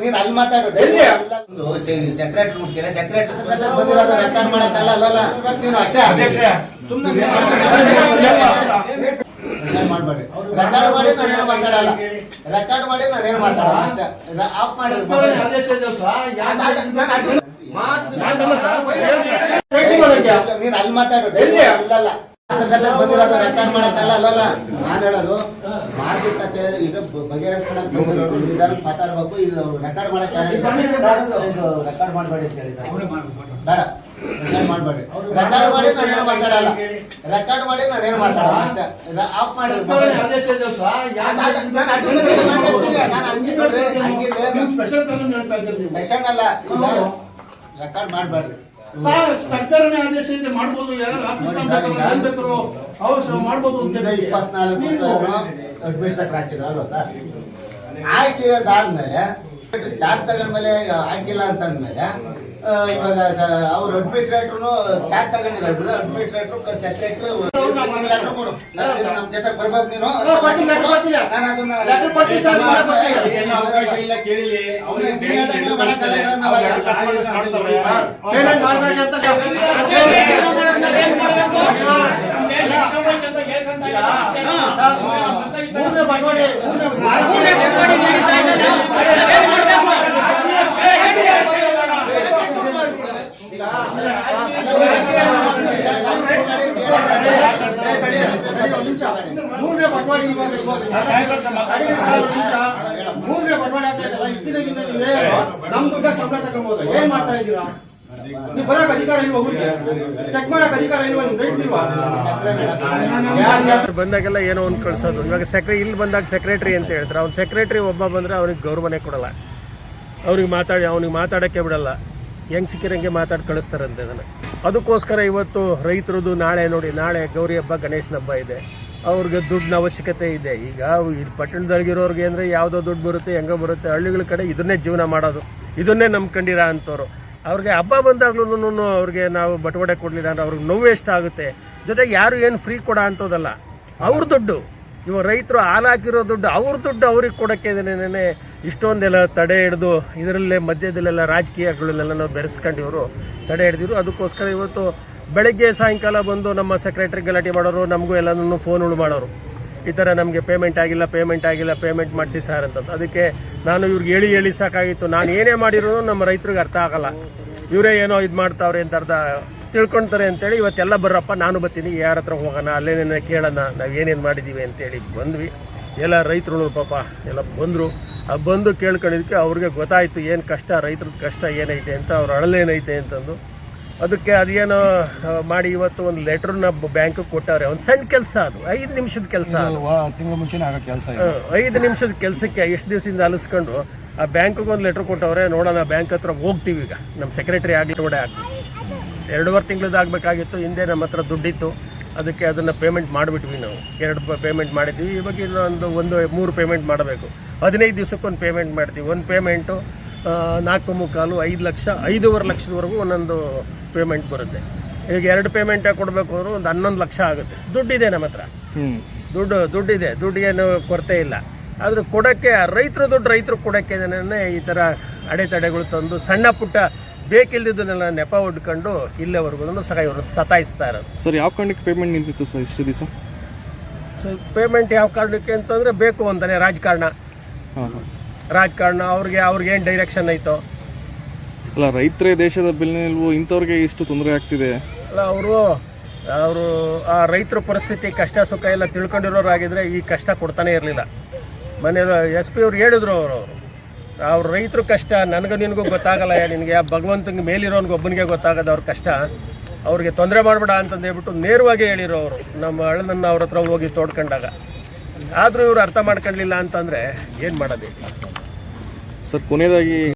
ನೀನ್ ಅಲ್ಲಿ ಮಾತಾಡು ಸೆಕ್ರೆಟರಿ ಮುಟ್ಕಿಲ್ಲ ಸೆಕ್ರೆಟರಿ ರೆಕಾರ್ಡ್ ಮಾಡಕ್ಕಲ್ಲ ಅಲ್ಲಲ್ಲ ನೀನು ಅಷ್ಟೇ ಸುಮ್ಮನೆ ರೆಕಾರ್ಡ್ ಮಾಡಿ ನಾನೇನು ಮಾತಾಡಲ್ಲ ರೆಕಾರ್ಡ್ ಮಾಡಿ ನಾನೇನು ಮಾತಾಡಲ್ಲ ಅಷ್ಟೇ ಆಫ್ ಮಾಡಿ ನೀನ್ ಅಲ್ಲಿ ಮಾತಾಡು ಮಾತುಕತೆ ಬಂದಿರೋದು ರೆಕಾರ್ಡ್ ಮಾಡಕ್ಕಲ್ಲ ಅಲ್ಲಲ್ಲ ನಾನ್ ಹೇಳೋದು ಮಾತುಕತೆ ಈಗ ಬ- ಬಗೆಹರಿಸ್ಕೊಳಕ್ ಬಂದಿರೋದು ನಿಧಾನಕ್ಕೆ ಮಾತಾಡ್ಬೇಕು ಇದು ರೆಕಾರ್ಡ್ ಇದು ರೆಕಾರ್ಡ್ ಮಾಡಬೇಡಿ ಅಂತ ಹೇಳಿ ಸರ್ ಬೇಡ ರೆಕಾರ್ಡ್ ಮಾಡಬೇಡಿ. ರೆಕಾರ್ಡ್ ಮಾಡಿ ನಾನೇನು ಮಾತಾಡಲ್ಲ. ರೆಕಾರ್ಡ್ ಮಾಡಿ ನಾನೇನು ಮಾತಾಡಲ್ಲ ಅಷ್ಟೇ. ಆಫ್ ಮಾಡಿ. ನಾನು ಹಂಗಿದ್ರೆ ಹಂಗಿದ್ರೆ ಸ್ಪೆಷಲ್ ಅಲ್ಲ. ರೆಕಾರ್ಡ್ ಮಾಡಬೇಡ್ರಿ. ಸರ್ಕಾರನೇ ಆದೇಶ ಇದೆ ಮಾಡ್ಬೋದು. ಯಾರು ಆಫೀಸ್ ಮಾಡ್ಬೋದು ಅಂತ ಅಡ್ಮಿನಿಸ್ಟ್ರೇಟರ್ ಹಾಕಿದ್ರು ಅಲ್ವಾ ಸರ್? ಹಾಕಿರೋದಾದ್ಮೇಲೆ ಚಾರ್ಜ್ ತಗೊಂಡ್ಮೇಲೆ ಹಾಕಿಲ್ಲ ಅಂತಂದ್ಮೇಲೆ ಇವಾಗ ಅವ್ರ ಅಡ್ಮಿನಿಸ್ಟ್ರೇಟರ್ನು ಚಾರ್ಜ್ ತಗೊಂಡಿಲ್ಲ. ಅಡ್ಮಿನಿಸ್ಟ್ರೇಟರ್ ಪ್ಲಸ್ ಸೆಕ್ರೆಟ್ರಿ ಕೊಡು. ನಮ್ಮ ಜೊತೆ ಬರ್ಬೇಕು ನೀನು. ನಾನು ಅದನ್ನ ಲೆಟರ್ ಕೊಟ್ಟು ಸರ್, ಅದಕ್ಕೆಲ್ಲ ಅವಕಾಶ ಇಲ್ಲ ಕೇಳಿಲಿ ಅವ್ರಿಗೆ ನೀನ್ ಹೇಳ್ದಂಗೆಲ್ಲ ಮಾಡಕ್ಕಲ್ಲ ಇರೋದು ನಾವು ಅವ್ರು ಅಲ್ಲ. ಎಲ್ಲ ಮಾಡ್ತಾರೆ. ಪೇಮೆಂಟ್ ಮಾಡ್ಬೇಡಿ ಅಂತ ಮೂರನೇ ಬಟವಾಡೆ ಮೂರನೇ ಬಂದಾಗೆಲ್ಲ ಏನೋ ಒಂದು ಕಳ್ಸೋದು. ಇವಾಗ ಸೆಕ್ರೆ ಇಲ್ಲಿ ಬಂದಾಗ ಸೆಕ್ರೆಟರಿ ಅಂತ ಹೇಳ್ತಾರೆ. ಅವ್ನು ಸೆಕ್ರೆಟರಿ ಒಬ್ಬ ಬಂದ್ರೆ ಅವ್ನಿಗೆ ಗೌರವನೇ ಕೊಡಲ್ಲ. ಅವ್ರಿಗೆ ಮಾತಾಡಿ, ಅವ್ನಿಗೆ ಮಾತಾಡೋಕ್ಕೆ ಬಿಡಲ್ಲ. ಹೆಂಗ್ ಸಿಕ್ಕಿರಂಗೆ ಮಾತಾಡಿ ಕಳಿಸ್ತಾರಂತೆ ಅದನ್ನು. ಅದಕ್ಕೋಸ್ಕರ ಇವತ್ತು ರೈತರದು ನಾಳೆ ನೋಡಿ, ನಾಳೆ ಗೌರಿ ಹಬ್ಬ ಗಣೇಶನ ಹಬ್ಬ ಇದೆ. ಅವ್ರಿಗೆ ದುಡ್ಡಿನ ಅವಶ್ಯಕತೆ ಇದೆ. ಈಗ ಇಲ್ಲಿ ಪಟ್ಟಣದೊಳಗಿರೋರ್ಗೆ ಅಂದರೆ ಯಾವುದೋ ದುಡ್ಡು ಬರುತ್ತೆ, ಹೆಂಗೋ ಬರುತ್ತೆ, ಹಳ್ಳಿಗಳ ಕಡೆ ಇದನ್ನೇ ಜೀವನ ಮಾಡೋದು. ಇದನ್ನೇ ನಂಬ್ಕೊಂಡಿರ ಅಂಥವ್ರು ಅವ್ರಿಗೆ ಹಬ್ಬ ಬಂದಾಗ್ಲೂ ಅವ್ರಿಗೆ ನಾವು ಬಟವಾಡೆ ಕೊಡಲಿಲ್ಲ ಅಂದ್ರೆ ಅವ್ರಿಗೆ ನೋವು ಎಷ್ಟಾಗುತ್ತೆ. ಜೊತೆಗೆ ಯಾರು ಏನು ಫ್ರೀ ಕೊಡ ಅಂಥದ್ದಲ್ಲ ಅವ್ರ ದುಡ್ಡು. ಇವ ರೈತರು ಹಾಲಾಕಿರೋ ದುಡ್ಡು, ಅವ್ರ ದುಡ್ಡು ಅವ್ರಿಗೆ ಕೊಡೋಕ್ಕೆ ನೆನೆ ಇಷ್ಟೊಂದೆಲ್ಲ ತಡೆ ಹಿಡಿದು, ಇದರಲ್ಲೇ ಮಧ್ಯದಲ್ಲೆಲ್ಲ ರಾಜಕೀಯಗಳನ್ನೆಲ್ಲ ನಾವು ಬೆರೆಸ್ಕೊಂಡು ಇವರು ತಡೆ ಹಿಡಿದಿರು ಅದಕ್ಕೋಸ್ಕರ ಇವತ್ತು ಬೆಳಗ್ಗೆ, ಸಾಯಂಕಾಲ ಬಂದು ನಮ್ಮ ಸೆಕ್ರೆಟ್ರಿ ಗಲಾಟೆ ಮಾಡೋರು, ನಮಗೂ ಎಲ್ಲನೂ ಫೋನ್ಗಳು ಮಾಡೋರು. ಈ ಥರ ನಮಗೆ ಪೇಮೆಂಟ್ ಆಗಿಲ್ಲ ಪೇಮೆಂಟ್ ಆಗಿಲ್ಲ ಪೇಮೆಂಟ್ ಮಾಡಿಸಿ ಸರ್ ಅಂತಂದು. ಅದಕ್ಕೆ ನಾನು ಇವ್ರಿಗೆ ಹೇಳಿ ಹೇಳಿ ಸಾಕಾಗಿತ್ತು. ನಾನು ಏನೇ ಮಾಡಿರೋ ನಮ್ಮ ರೈತರಿಗೆ ಅರ್ಥ ಆಗಲ್ಲ. ಇವರೇ ಏನೋ ಇದು ಮಾಡ್ತಾವ್ರೆ ಅಂತ ಅರ್ಥ ತಿಳ್ಕೊಳ್ತಾರೆ ಅಂತೇಳಿ ಇವತ್ತೆಲ್ಲ ಬರ್ರಪ್ಪ, ನಾನು ಬರ್ತೀನಿ. ಯಾರ ಹತ್ರ ಹೋಗೋಣ ಅಲ್ಲೇನೇನೋ ಕೇಳೋಣ, ನಾವು ಏನೇನು ಮಾಡಿದ್ದೀವಿ ಅಂತೇಳಿ ಬಂದ್ವಿ. ಎಲ್ಲ ರೈತರು ಪಾಪ, ಎಲ್ಲ ಬಂದರು. ಆ ಬಂದು ಕೇಳ್ಕೊಂಡಿದ್ದಕ್ಕೆ ಅವ್ರಿಗೆ ಗೊತ್ತಾಯಿತು, ಏನು ಕಷ್ಟ ರೈತರದ್ದು ಕಷ್ಟ ಏನೈತೆ ಅಂತ, ಅವ್ರ ಅಳಲೇನೈತೆ ಅಂತಂದು. ಅದಕ್ಕೆ ಅದೇನೋ ಮಾಡಿ ಇವತ್ತು ಒಂದು ಲೆಟ್ರನ್ನ ಬ್ಯಾಂಕ್ ಕೊಟ್ಟವ್ರೆ. ಒಂದು ಸಣ್ಣ ಕೆಲಸ ಅದು. ಐದು ನಿಮಿಷದ ಕೆಲಸ ತಿಂಗಳ ಮುಂಚೆನೇ ಆಗೋ ಕೆಲಸ ಐದು ನಿಮಿಷದ ಕೆಲಸಕ್ಕೆ ಎಷ್ಟು ದಿವಸದಿಂದ ಅಲಿಸ್ಕೊಂಡು ಆ ಬ್ಯಾಂಕ್ಗೆ ಒಂದು ಲೆಟ್ರ್ ಕೊಟ್ಟವ್ರೆ ನೋಡೋಣ ಬ್ಯಾಂಕ್ ಹತ್ರ ಹೋಗ್ತೀವಿ ಈಗ. ನಮ್ಮ ಸೆಕ್ರೆಟರಿ ಆಗಲಿ ಕೂಡ ಆಗ್ತೀವಿ ಎರಡೂವರೆ ತಿಂಗಳದ್ದು ಆಗಬೇಕಾಗಿತ್ತು ಹಿಂದೆ ನಮ್ಮ ಹತ್ರ ದುಡ್ಡಿತ್ತು. ಅದಕ್ಕೆ ಅದನ್ನು ಪೇಮೆಂಟ್ ಮಾಡಿಬಿಟ್ವಿ ನಾವು. ಎರಡು ಪೇಮೆಂಟ್ ಮಾಡಿದ್ವಿ. ಇವಾಗ ಇನ್ನೊಂದು ಒಂದು ಮೂರು ಪೇಮೆಂಟ್ ಮಾಡಬೇಕು. ಹದಿನೈದು ದಿವಸಕ್ಕೊಂದು ಪೇಮೆಂಟ್ ಮಾಡ್ತೀವಿ. ಒಂದು ಪೇಮೆಂಟು ನಾಲ್ಕು ಮುಕ್ಕಾಲು ಐದು ಲಕ್ಷ ಐದೂವರೆ ಲಕ್ಷದವರೆಗೂ ಒಂದೊಂದು ಪೇಮೆಂಟ್ ಬರುತ್ತೆ. ಈಗ ಎರಡು ಪೇಮೆಂಟ್ ಕೊಡಬೇಕು ಅಂದ್ರೆ ಒಂದು ಹನ್ನೊಂದು ಲಕ್ಷ ಆಗುತ್ತೆ. ದುಡ್ಡಿದೆ ನಮ್ಮ ಹತ್ರ. ದುಡ್ಡು ದುಡ್ಡಿದೆ. ದುಡ್ಡಿಗೇನು ಕೊರತೆ ಇಲ್ಲ. ಆದ್ರೆ ಕೊಡೋಕ್ಕೆ ರೈತರು ದುಡ್ಡು ರೈತರು ಕೊಡೋಕ್ಕೆ ಈ ಥರ ಅಡೆತಡೆಗಳು ತಂದು ಸಣ್ಣ ಪುಟ್ಟ ಬೇಕಿಲ್ದಿದ್ದನ್ನೆಲ್ಲ ನೆಪ ಹೊಡ್ಕೊಂಡು ಇಲ್ಲೇವರೆಗೂ ಸಹ ಇವರು ಸತಾಯಿಸ್ತಾ ಇರೋದು. ಸರ್ ಯಾವ ಕಾರಣಕ್ಕೆ ಪೇಮೆಂಟ್ ನಿಂತಿತ್ತು ಸರ್ ಇಷ್ಟು ದಿವಸ? ಸೊ ಪೇಮೆಂಟ್ ಯಾವ ಕಾರಣಕ್ಕೆ ಅಂತಂದರೆ ಬೇಕು ಅಂತಾನೆ ರಾಜಕಾರಣ. ರಾಜಕಾರಣ ಅವ್ರಿಗೆ ಅವ್ರಿಗೆ ಏನು ಡೈರೆಕ್ಷನ್ ಐತೋ? ಅಲ್ಲ ರೈತರೇ ದೇಶದ ಬೆನ್ನೆಲುಬು ಇಂಥವ್ರಿಗೆ ಇಷ್ಟು ತೊಂದರೆ ಆಗ್ತಿದೆ? ಅಲ್ಲ ಅವರು ಅವರು ಆ ರೈತರ ಪರಿಸ್ಥಿತಿ ಕಷ್ಟ ಸುಖ ಎಲ್ಲ ತಿಳ್ಕೊಂಡಿರೋರಾಗಿದ್ರೆ ಈ ಕಷ್ಟ ಕೊಡ್ತಾನೆ ಇರಲಿಲ್ಲ. ಮನೆ ಎಸ್ ಪಿ ಅವ್ರು ಹೇಳಿದ್ರು ಅವರು. ಅವ್ರ ರೈತರು ಕಷ್ಟ ನನಗೂ ನಿನಗೂ ಗೊತ್ತಾಗಲ್ಲ ನಿನಗೆ ಆ ಭಗವಂತನಿಗೆ ಮೇಲಿರೋನ್ಗೆ ಒಬ್ಬನಿಗೆ ಗೊತ್ತಾಗದ ಅವ್ರ ಕಷ್ಟ. ಅವ್ರಿಗೆ ತೊಂದರೆ ಮಾಡಬೇಡ ಅಂತಂದು ಹೇಳ್ಬಿಟ್ಟು ನೇರವಾಗಿ ಹೇಳಿರೋ ಅವರು ನಮ್ಮ ಅಣ್ಣನ ಅವ್ರ ಹತ್ರ ಹೋಗಿ ತೋಡ್ಕೊಂಡಾಗ. ಆದರೂ ಇವರು ಅರ್ಥ ಮಾಡ್ಕೊಳ್ಳಿಲ್ಲ ಅಂತಂದರೆ ಏನು ಮಾಡೋದು? ಸರ್ ಕೊನೆಯದಾಗಿ